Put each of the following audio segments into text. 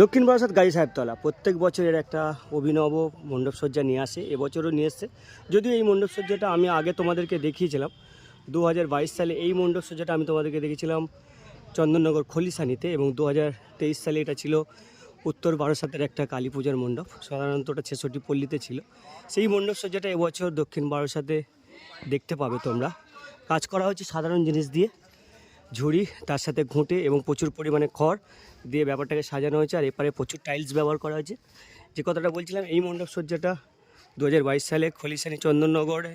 দক্ষিণ বারাসাত গাজী সাহেবতলা প্রত্যেক বছরের একটা অভিনব মণ্ডপসজ্জা নিয়ে আসে, এবছরও নিয়ে এসছে। যদিও এই মণ্ডপসজ্জাটা আমি আগে তোমাদেরকে দেখিয়েছিলাম দু হাজার বাইশ সালে এই মণ্ডপসজ্জাটা আমি তোমাদেরকে দেখেছিলাম চন্দননগর খলিসানিতে এবং দু হাজার তেইশ সালে এটা ছিল উত্তর বারাসাতের একটা কালী পূজার মণ্ডপ, সাধারণত ওটা ছেষট্টি পল্লীতে ছিল। সেই মণ্ডপসজ্জাটা এবছর দক্ষিণ বারাসাতে দেখতে পাবে তোমরা। কাজ করা হচ্ছে সাধারণ জিনিস দিয়ে। ঝুড়ি, তার সাথে ঘুঁটে এবং প্রচুর পরিমাণে খড় দিয়ে ব্যাপারটাকে সাজানো হয়েছে। আর এপারে প্রচুর টাইলস ব্যবহার করা হয়েছে। যে কথাটা বলছিলাম, এই মণ্ডপ সজ্জাটা দু হাজার বাইশ সালে খলিশানি চন্দননগরে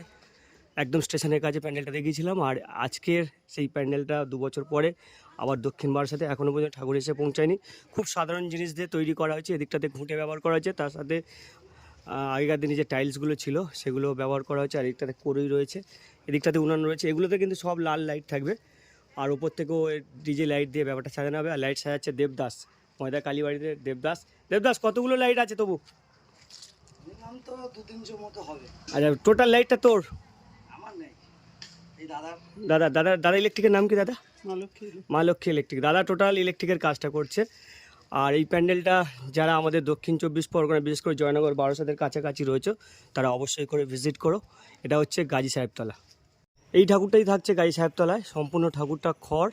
একদম স্টেশনের কাছে প্যান্ডেলটা দেখিয়েছিলাম। আর আজকের সেই প্যান্ডেলটা দু বছর পরে আবার দক্ষিণ সাথে এখনও পর্যন্ত ঠাকুর এসে পৌঁছায়নি। খুব সাধারণ জিনিস দিয়ে তৈরি করা হয়েছে। এদিকটাতে ঘুঁটে ব্যবহার করা হয়েছে। তার সাথে আগেকার দিনে যে টাইলসগুলো ছিল সেগুলো ব্যবহার করা হয়েছে। আর এদিকটাতে কড়ই রয়েছে। এদিকটাতে উনান রয়েছে। এগুলোতে কিন্তু সব লাল লাইট থাকবে। আর উপর থেকেও ডিজে লাইট দিয়ে ব্যাপারটা সাজানো হবে। আর লাইট সাজাচ্ছে দেবদাস ময়দা কালীবাড়িতে দেবদাস। দেবদাস কতগুলো লাইট আছে তবু? আচ্ছা টোটাল লাইটটা তোর? আমার নেই। এই দাদার। দাদা দাদা দাদা ইলেকট্রিকের নাম কি দাদা? মা লক্ষ্মী ইলেকট্রিক দাদা টোটাল ইলেকট্রিকের কাজটা করছে। আর এই প্যান্ডেলটা যারা আমাদের দক্ষিণ চব্বিশ পরগনা বিশেষ করে জয়নগর বারোসাদের কাছাকাছি রয়েছে তারা অবশ্যই করে ভিজিট করো। এটা হচ্ছে গাজী সাহেবতলা। এই ঠাকুরটাই থাকছে গাই সাহেবতলায়। সম্পূর্ণ ঠাকুরটা খড়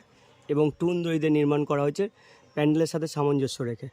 এবং টুন দড়িতে নির্মাণ করা হয়েছে। প্যান্ডেলের সাথে সামঞ্জস্য রেখে।